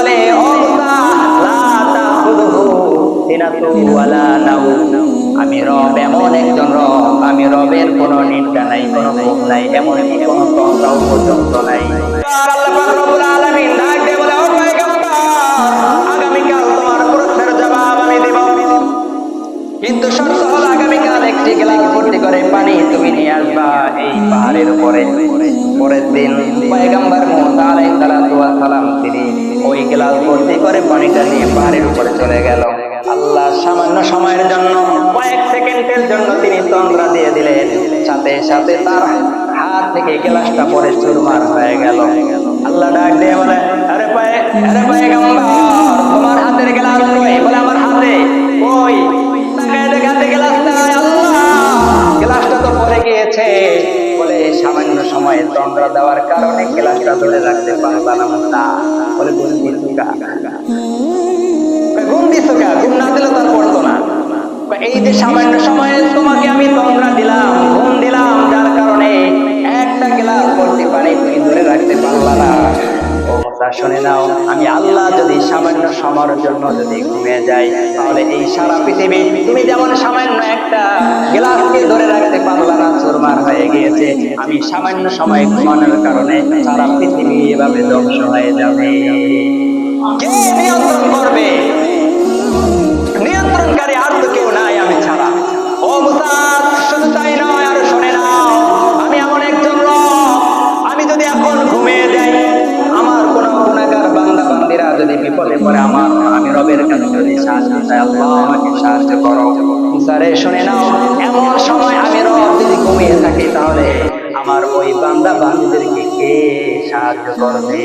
বলে আমি রব, এমন একজন রব, আমি রবের কোন নিন্দা নাই, কোন মুখ নাই এমন পর্যন্ত নাই। কিন্তু শর্ত আগামীকাল একটি গ্লাস ভর্তি করে পানি তুমি নিয়ে আসবা। এই পাহাড়ের উপরে পরের দিন পয়গম্বর মোতাল ভর্তি করে পানিটা নিয়ে পাহাড়ের উপরে চলে গেল। আল্লাহ সামান্য সময়ের জন্য, কয়েক সেকেন্ডের জন্য তিনি তন্দ্রা দিয়ে দিলেন। সাথে সাথে তার হাত থেকে গ্লাসটা পরে চুরমার হয়ে গেল। আল্লাহ ডাক দিয়ে বলে, আরে পায়ে, আরে পয়গম্বর তোমার হাতের গ্লাস কই? বলে, আমার হাতে, কই? তাকায় দেখে হাতে গ্লাস নাই, আল্লাহ! গ্লাসটা তো পড়ে গিয়েছে। বলে, সামান্য সময়ে তন্দ্রা দেওয়ার কারণে গ্লাসটা ধরে রাখতে পারবা না। বলে যে সামান্য সময়ে তোমাকে আমি তন্দ্রা দিলাম, ঘুম দিলাম, যার কারণে একটা গ্লাস ভর্তি পানি তুমি ধরে রাখতে পারলা না। শুনে নাও, আমি আল্লাহ যদি সামান্য সময়ের জন্য যদি ঘুমিয়ে যাই, তাহলে এই সারা পৃথিবী তুমি যেমন সামান্য একটা গ্লাসকে ধরে রাখতে পারলা না, চুরমার হয়ে গিয়েছে, আমি সামান্য সময় ঘুমানোর কারণে সারা পৃথিবী এভাবে ধ্বংস হয়ে যাবে। কে নিয়ন্ত্রণ বিপদে পড়ে আমার, আমি রবের কাছে যদি সাহায্য চাই আল্লাহ আমাকে সাহায্য করো। স্যারে, শুনে নাও, এমন সময় আমি রব যদি ঘুমিয়ে থাকি, তাহলে আমার ওই বান্দা বান্দিদেরকে কে সাহায্য করবে?